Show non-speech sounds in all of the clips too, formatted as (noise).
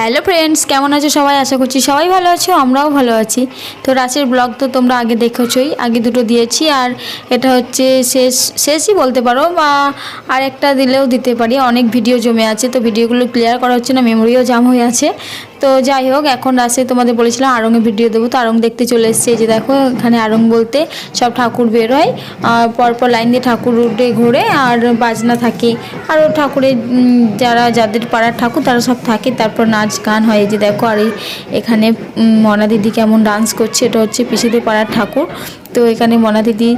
Hello friends, কেমন আছো সবাই? আশা করছি সবাই ভালো আছো, আমরাও ভালো আছি। তো রাশের ব্লগ তো তোমরা আগে দেখেছই, আগে দুটো দিয়েছি আর এটা হচ্ছে শেষ, শেষই বলতে পারো বা আর একটা দিলেও দিতে পারি। অনেক ভিডিও জমে আছে, তো ভিডিওগুলো ক্লিয়ার করা হচ্ছে না মেমোরিও জাম হয়ে আছে। তো যাই হোক, এখন রাশে তোমাদের বলেছিলাম আরঙে ভিডিও দেবো, তো আরং দেখতে চলে এসছে। যে দেখো, এখানে আরং বলতে সব ঠাকুর বেরোয়। আর পরপর লাইন দিয়ে ঠাকুর উঠে ঘুরে, আর বাজনা থাকে। আরও ঠাকুরের যারা, যাদের পাড়ার ঠাকুর, তারা সব থাকে। তারপর নাচ গান হয়। যে দেখো, আর এই এখানে মনা দিদি কেমন ডান্স করছে, এটা হচ্ছে পিসিদের পাড়ার ঠাকুর। তো এখানে মনা দিদি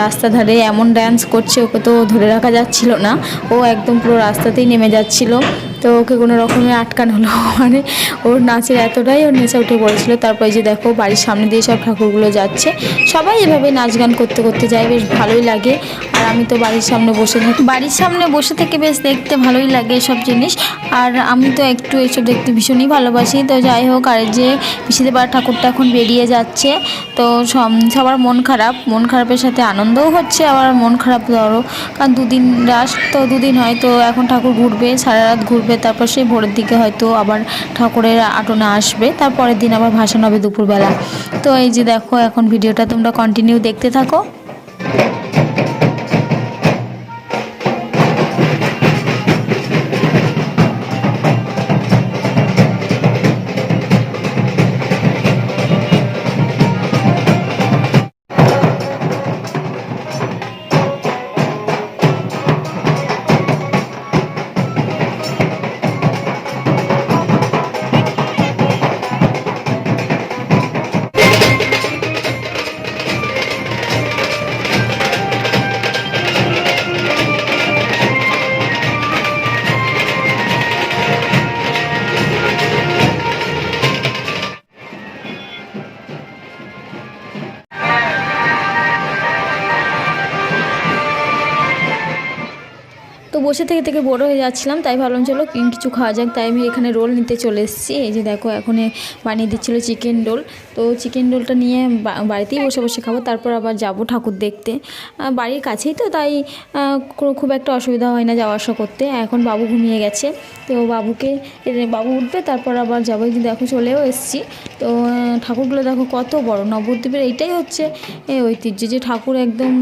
রাস্তা ধারে এমন ডান্স করছে, ওকে তো ধরে রাখা যাচ্ছিল না। ও একদম পুরো রাস্তাতেই নেমে যাচ্ছিল। তো ওকে কোনো রকমে আটকানো হলো। (laughs) মানে ওর নাচের এতটাই ওর নেশা উঠে পড়েছিল। তারপরে যে দেখো, বাড়ির সামনে দিয়ে সব ঠাকুরগুলো যাচ্ছে। সবাই এভাবে নাচ গান করতে করতে যায়, বেশ ভালোই লাগে। আর আমি তো বাড়ির সামনে বসে থাকি, বাড়ির সামনে বসে থেকে বেশ দেখতে ভালোই লাগে সব জিনিস। আর আমি তো একটু এসব দেখতে ভীষণই ভালোবাসি। তো যাই হোক, আর যে পিসিতে পাড়ার ঠাকুরটা এখন বেরিয়ে যাচ্ছে। তো সবার মন খারাপ। মন খারাপের সাথে আনন্দও হচ্ছে, আবার মন খারাপ ধরো। কারণ দুদিন রাস, তো দুদিন হয়, তো এখন ঠাকুর ঘুরবে, সারা রাত ঘুরবে। তারপর সেই ভোরের দিকে হয়তো আবার ঠাকুরের আটনে আসবে, তারপরের দিন আবার ভাসান হবে দুপুরবেলা। তো এই যে দেখো, এখন ভিডিওটা তোমরা কন্টিনিউ দেখতে থাকো। বসে থেকে থেকে বড় হয়ে যাচ্ছিলাম, তাই ভাবলাম চলো কিছু খাওয়া যাক, তাই আমি এখানে রোল নিতে চলে এসেছি। এই যে দেখো এখন বানিয়ে দিচ্ছিল চিকেন রোল। তো চিকেন রোলটা নিয়ে বাড়িতেই বসে বসে খাব, তারপর আবার যাব ঠাকুর দেখতে। বাড়ির কাছেই তো, তাই খুব একটা অসুবিধা হয় না যাওয়া আসা করতে। এখন বাবু ঘুমিয়ে গেছে, তো বাবুকে বাবু উঠবে, তারপর আবার যাব। এই যে দেখো, চলেও এসেছি। তো ঠাকুরগুলো দেখো কত বড়, নবদ্বীপের এইটাই হচ্ছে ঐতিহ্য যে ঠাকুর একদম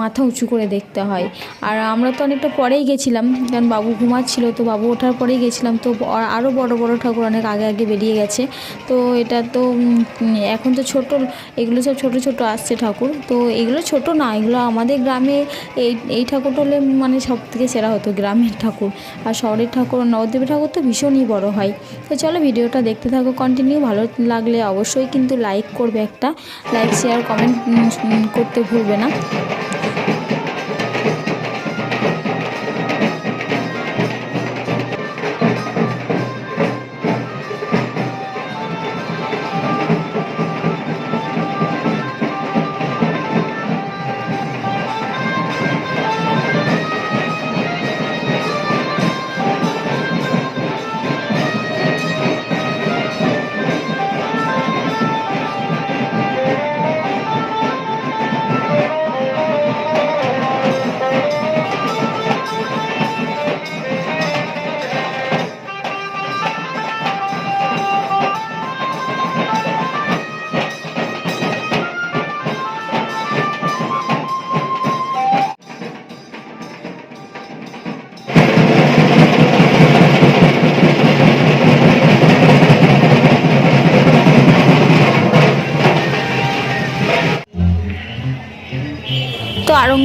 মাথা উঁচু করে দেখতে হয়। আর আমরা তো অনেকটা পরেই গেছিলাম কারণ বাবু ঘুমাচ্ছিল, তো বাবু ওঠার পরেই গেছিলাম। তো আরও বড় বড় ঠাকুর অনেক আগে আগে বেরিয়ে গেছে। তো এটা তো এখন তো ছোট, এগুলো সব ছোট ছোট আসছে ঠাকুর। তো এগুলো ছোট না, এগুলো আমাদের গ্রামে এই এই ঠাকুরটা হলে মানে সব থেকে সেরা হতো গ্রামের ঠাকুর। আর শহরের ঠাকুর নবদ্বীপের ঠাকুর তো ভীষণই বড় হয়। তো চলো ভিডিওটা দেখতে থাকো কন্টিনিউ ভালো লাগলে অবশ্যই কিন্তু লাইক করবে একটা। লাইক শেয়ার কমেন্ট করতে ভুলবে না।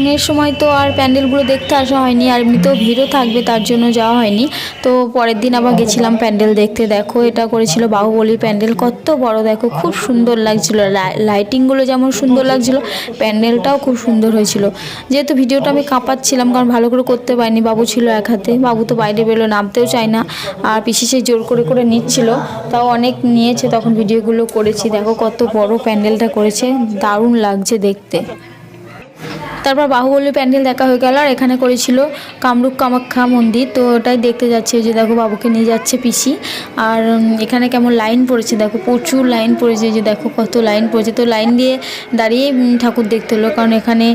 তো সময় তো আর প্যান্ডেলগুলো দেখতে আসা হয়নি আর এমনিতেও ভিড়ও থাকবে, তার জন্য যাওয়া হয়নি। তো পরের দিন আবার গেছিলাম প্যান্ডেল দেখতে। দেখো, এটা করেছিল বাহুবলীর প্যান্ডেল। কত বড়, দেখো, খুব সুন্দর লাগছিল। লাইটিংগুলো যেমন সুন্দর লাগছিল, প্যান্ডেলটাও খুব সুন্দর হয়েছিল। যেহেতু ভিডিওটা আমি কাঁপাচ্ছিলাম, কারণ ভালো করে করতে পারিনি, বাবু ছিল এক হাতে। বাবু তো বাইরে বেরো নামতেও চায় না। আর পিসি সে জোর করে করে নিচ্ছিল। তাও অনেক নিয়েছে, তখন ভিডিওগুলো করেছি। দেখো, কত বড় প্যান্ডেলটা করেছে। দারুণ লাগছে দেখতে। তারপর বাহুবলী প্যান্ডেল দেখা হয়ে গেল, আর এখানে করেছিল কামরূপ কামাখ্যা মন্দির। তো ওটাই দেখতে যাচ্ছে যে দেখো বাবুকে নিয়ে যাচ্ছে পিসি। আর এখানে কেমন লাইন পড়েছে দেখো, প্রচুর লাইন পড়েছে যে দেখো কত লাইন পড়েছে। তো লাইন দিয়ে দাঁড়িয়ে ঠাকুর দেখতে হলো, কারণ এখানে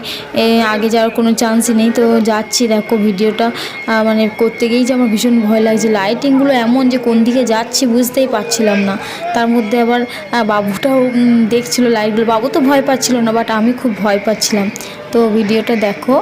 আগে যাওয়ার কোনো চান্সই নেই। তো যাচ্ছি দেখো ভিডিওটা মানে করতে গিয়েই যে আমার ভীষণ ভয় লাগছে। লাইটিংগুলো এমন যে কোন দিকে যাচ্ছি বুঝতেই পারছিলাম না। তার মধ্যে আবার বাবুটাও দেখছিল লাইটগুলো বাবু তো ভয় পাচ্ছিল না বাট আমি খুব ভয় পাচ্ছিলাম। তো ভিডিওটা দেখো।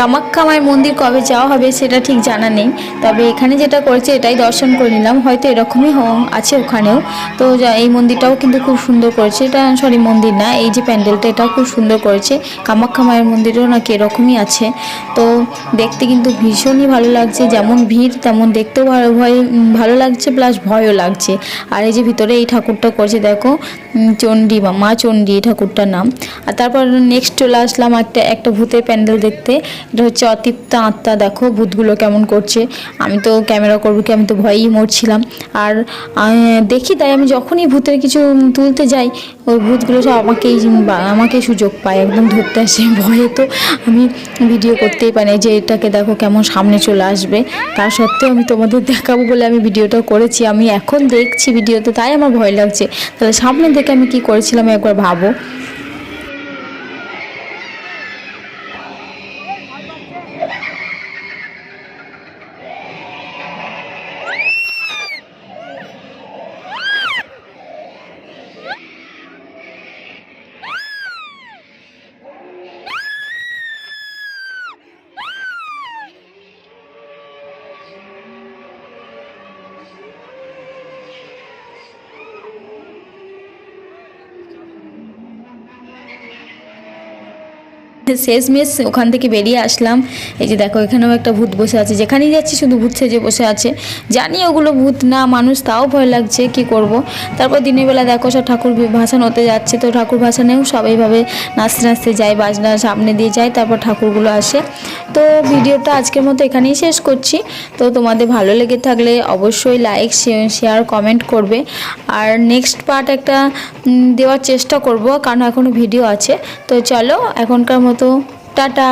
কামাখ্যা মায়ের মন্দির কবে যাওয়া হবে সেটা ঠিক জানা নেই। তবে এখানে যেটা করেছে এটাই দর্শন করে নিলাম। হয়তো এরকমই আছে ওখানেও। তো এই মন্দিরটাও কিন্তু খুব সুন্দর করেছে। এটা সরি মন্দির না, এই যে প্যান্ডেলটা এটাও খুব সুন্দর করেছে। কামাখ্যা মায়ের মন্দিরেও নাকি এরকমই আছে। তো দেখতে কিন্তু ভীষণই ভালো লাগছে। যেমন ভিড়, তেমন দেখতেও ভালো ভয় ভালো লাগছে প্লাস ভয়ও লাগছে। আর এই যে ভিতরে এই ঠাকুরটা করেছে, দেখো চণ্ডী মা চণ্ডী এই ঠাকুরটার নাম। আর তারপর নেক্সট চলে আসলাম একটা একটা ভূতের প্যান্ডেল দেখতে। এটা হচ্ছে অতৃপ্ত আত্মা। দেখো, ভূতগুলো কেমন করছে। আমি তো ক্যামেরা করব কি? আমি তো ভয়েই মরছিলাম। আর দেখি, তাই আমি যখনই ভূতের কিছু তুলতে যাই, ওই ভূতগুলো সব আমাকেই আমাকে সুযোগ পায়। একদম ধরতে আসে ভয়ে তো। আমি ভিডিও করতেই পারি। যে এটাকে দেখো, কেমন সামনে চলে আসবে। তার সত্ত্বেও আমি তোমাদের দেখাবো বলে আমি ভিডিওটা করেছি। আমি এখন দেখছি ভিডিওতে তাই আমার ভয় লাগছে। তাহলে সামনে দেখে আমি কি করেছিলাম একবার ভাবো। শেষ মেশ ওখান থেকে বেরিয়ে আসলাম। এই যে দেখো, এখানেও একটা ভূত বসে আছে। যেখানেই যাচ্ছি শুধু ভূত সেজে বসে আছে। জানি ওগুলো ভূত, না মানুষ, তাও ভয় লাগছে, কি করব? তারপর দিনের বেলা দেখো, সব ঠাকুর ভাসান হতে যাচ্ছে। তো ঠাকুর ভাসানেও সবাইভাবে নাচতে নাচতে যায় বাজনা সামনে দিয়ে যায় তারপর ঠাকুরগুলো আসে। তো ভিডিওটা আজকের মতো এখানেই শেষ করছি। তো তোমাদের ভালো লেগে থাকলে অবশ্যই লাইক শেয়ার কমেন্ট করবে। আর নেক্সট পার্ট একটা দেওয়ার চেষ্টা করব, কারণ এখনও ভিডিও আছে। তো চলো, এখনকার মতো টাটা।